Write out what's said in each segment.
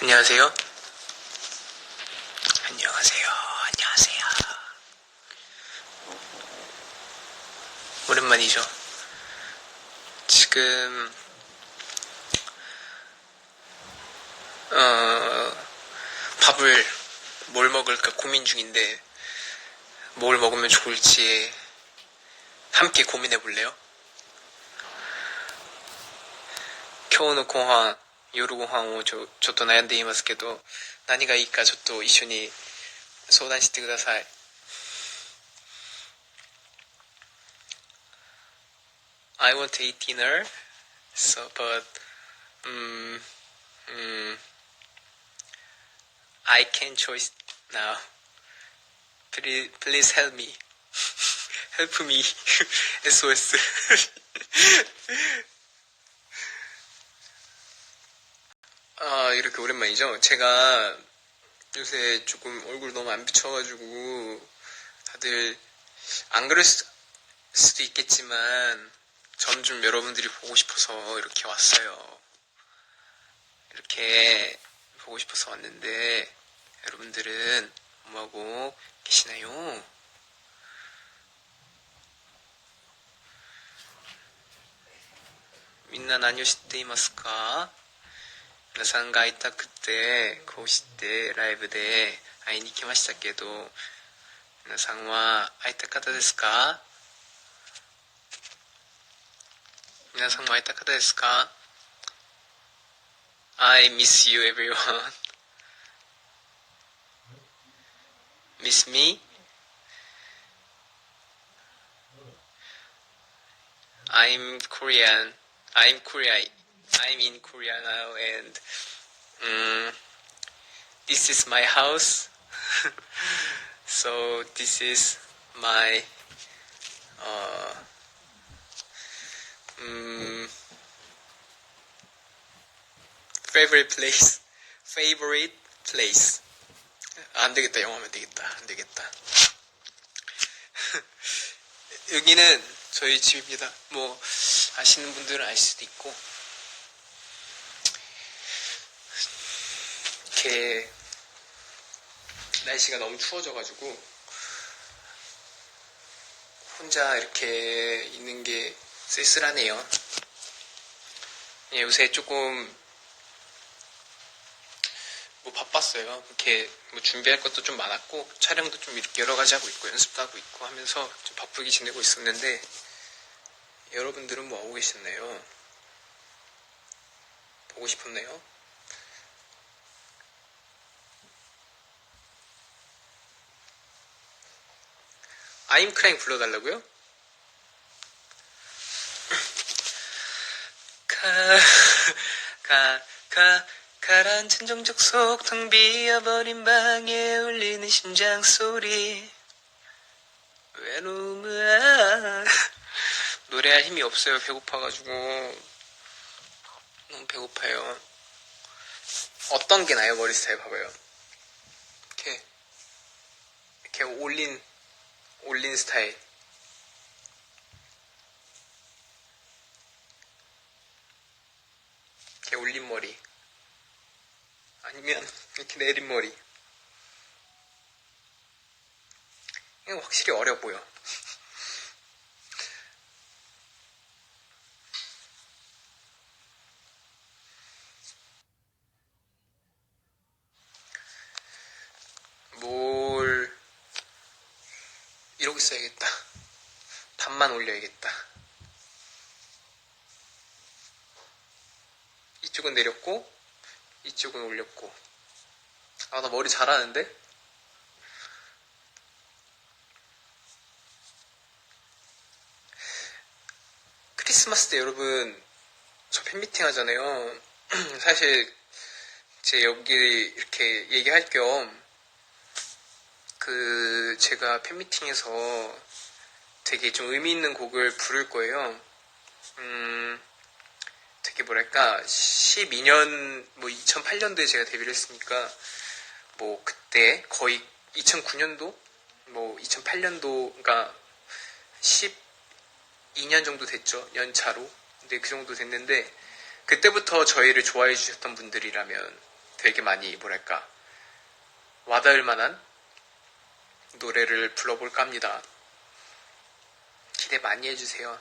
안녕하세요. 안녕하세요. 안녕하세요. 오랜만이죠. 지금 어 밥을 뭘 먹을까 고민 중인데 뭘 먹으면 좋을지 함께 고민해 볼래요? 今日の後半、 夜ご飯をちょちょっと悩んでいますけど、何がいいかちょっと一緒に相談してください。I want to eat dinner, so but um, um, I can't choose now. Please, please help me. help me. SOS. 아, 이렇게 오랜만이죠? 제가 요새 조금 얼굴 너무 안 비춰가지고, 다들, 안 그럴 수, 도 있겠지만, 전 좀 여러분들이 보고 싶어서 이렇게 왔어요. 이렇게 보고 싶어서 왔는데, 여러분들은 뭐하고 계시나요? 민나 나뇨시테 이마스까? 皆さんが会いたくてこうしてライブで会いに来ましたけど皆さんは会いたかったですか？皆さんも会いたかったですか？I miss you everyone. Miss me? I'm Korean. I'm Korea I'm in Korea now, and um, this is my house. so this is my uh, um, favorite place. Favorite place. 안 되겠다. 영어하면 되겠다. 안 되겠다. 여기는 저희 집입니다. 뭐 아시는 분들은 알 수도 있고 이렇게 날씨가 너무 추워져가지고 혼자 이렇게 있는 게 쓸쓸하네요. 예, 요새 조금 뭐 바빴어요. 이렇게 뭐 준비할 것도 좀 많았고 촬영도 좀 이렇게 여러 가지 하고 있고 연습도 하고 있고 하면서 좀 바쁘게 지내고 있었는데 여러분들은 뭐 하고 계셨나요? 보고 싶었나요? 아임 크랭 불러달라고요? 가, 가, 가, 가라앉은 정적 속텅 비어버린 방에 울리는 심장 소리. 외로움아. 노래할 힘이 없어요. 배고파가지고. 너무 배고파요. 어떤 게 나요? 머리 스타일 봐봐요. 이렇게, 이렇게 올린, 올린 스타일. 이렇게 올린 머리. 아니면 이렇게 내린 머리. 이거 확실히 어려 보여. 뭘 이러고 있어야겠다. 반만 올려야겠다. 이쪽은 내렸고 이쪽은 올렸고 아 나 머리 잘하는데? 크리스마스 때 여러분 저 팬미팅 하잖아요 사실 제 여기 이렇게 얘기할 겸 그 제가 팬미팅에서 되게 좀 의미 있는 곡을 부를 거예요. 음 되게 뭐랄까 12년 뭐 2008년도에 제가 데뷔를 했으니까 뭐 그때 거의 2009년도? 뭐 2008년도 그러니까 12년 정도 됐죠 연차로. 근데 그 정도 됐는데 그때부터 저희를 좋아해 주셨던 분들이라면 되게 많이 뭐랄까 와닿을 만한 노래를 불러볼까 합니다. 기대 많이 해주세요.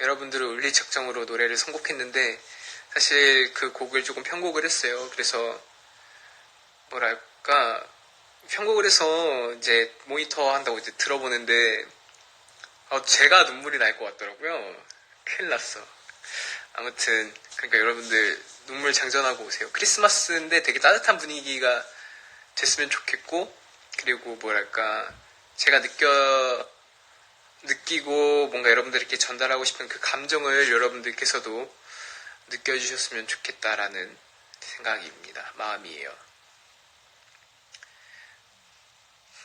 여러분들을 울릴 적정으로 노래를 선곡했는데 사실 그 곡을 조금 편곡을 했어요. 그래서 뭐랄까 편곡을 해서 이제 모니터 한다고 이제 들어보는데 어, 제가 눈물이 날 것 같더라고요. 큰일 났어. 아무튼 그러니까 여러분들 눈물 장전하고 오세요. 크리스마스인데 되게 따뜻한 분위기가 됐으면 좋겠고 그리고 뭐랄까 제가 느껴 느끼고 뭔가 여러분들에게 전달하고 싶은 그 감정을 여러분들께서도 느껴주셨으면 좋겠다라는 생각입니다. 마음이에요.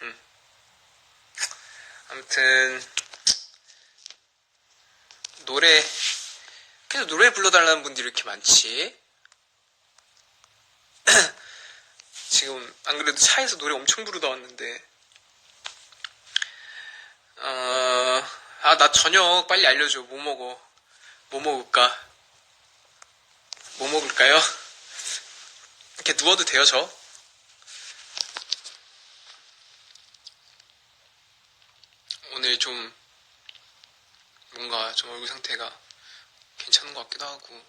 음. 아무튼 노래 그래서 노래 불러달라는 분들이 이렇게 많지? 지금 안 그래도 차에서 노래 엄청 부르다 왔는데 어, 아, 나 저녁 빨리 알려줘. 뭐 먹어? 뭐 먹을까? 뭐 먹을까요? 이렇게 누워도 돼요, 저? 오늘 좀 뭔가 좀 얼굴 상태가 괜찮은 것 같기도 하고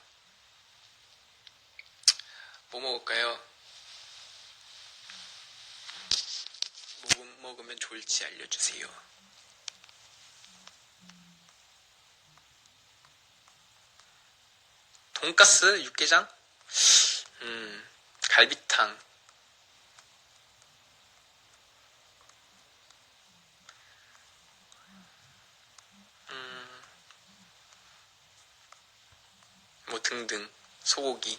뭐 먹을까요? 뭐 먹으면 좋을지 알려주세요. 돈가스, 육개장, 음, 갈비탕, 음, 뭐 등등, 소고기.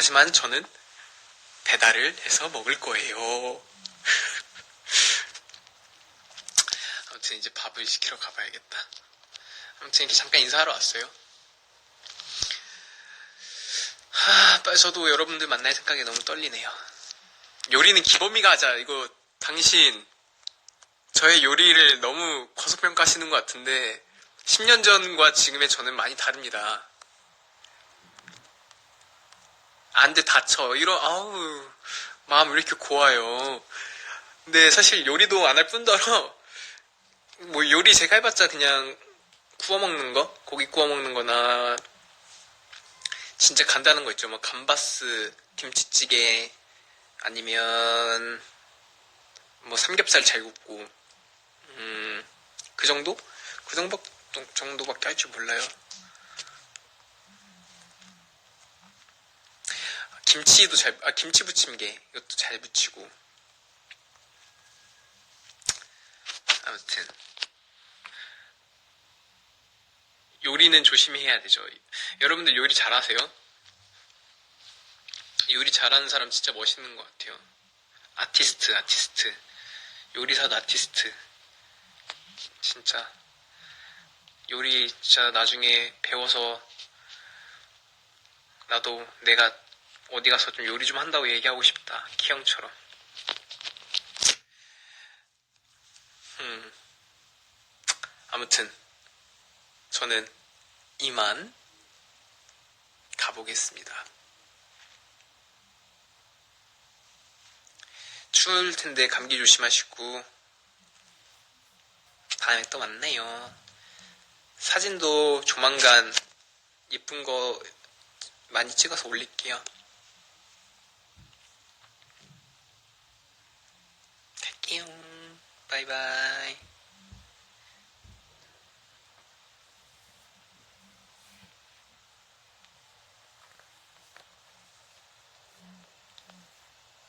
하지만 저는 배달을 해서 먹을 거예요. 아무튼 이제 밥을 시키러 가봐야겠다. 아무튼 이렇게 잠깐 인사하러 왔어요. 하, 빨리 저도 여러분들 만날 생각에 너무 떨리네요. 요리는 기범이가 하자. 이거 당신 저의 요리를 너무 과소평가하시는 것 같은데 10년 전과 지금의 저는 많이 다릅니다. 안 돼 다쳐. 이런 아우 마음 왜 이렇게 고와요. 근데 사실 요리도 안 할 뿐더러 뭐 요리 제가 해봤자 그냥 구워 먹는 거, 고기 구워 먹는 거나 진짜 간단한 거 있죠. 뭐 감바스, 김치찌개 아니면 뭐 삼겹살 잘 굽고 음, 그 정도? 그 정도, 정도밖에 할 줄 몰라요. 김치도 잘, 아, 김치 부침개. 이것도 잘 부치고. 아무튼. 요리는 조심히 해야 되죠. 여러분들 요리 잘하세요? 요리 잘하는 사람 진짜 멋있는 것 같아요. 아티스트, 아티스트. 요리사도 아티스트. 진짜. 요리 진짜 나중에 배워서 나도 내가 어디 가서 좀 요리 좀 한다고 얘기하고 싶다. 키형처럼. 음. 아무튼 저는 이만 가보겠습니다. 추울 텐데 감기 조심하시고 다음에 또 만나요. 사진도 조만간 예쁜 거 많이 찍어서 올릴게요. 갈게요. 안녕. 바이바이.